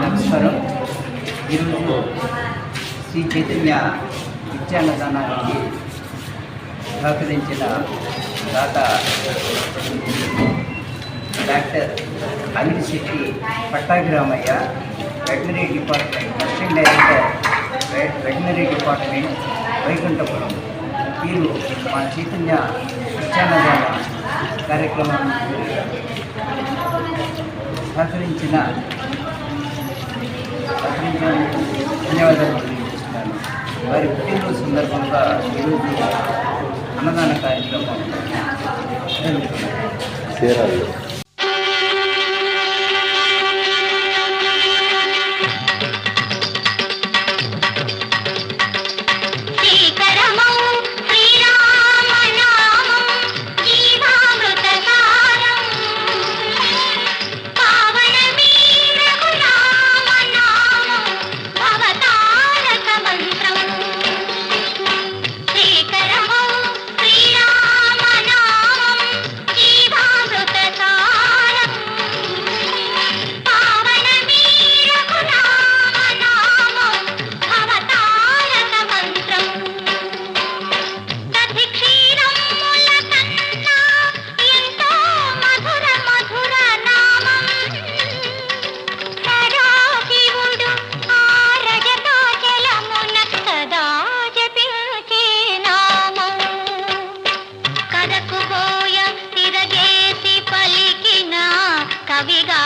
నమస్కారం. ఈరోజు శ్రీ చైతన్య విద్యాన్నదానానికి సహకరించిన దాత doctor Anil Shetty Pattabhiramayya veterinary department assistant director veterinary department Vaikunthapuram. వీరు మా చైతన్య విద్యాన్నదాన కార్యక్రమం సహకరించిన ధన్యవాదాలు. వారి పుట్టినరోజు సందర్భంగా ఈరోజు అన్నదాన కార్యక్రమం आवेगा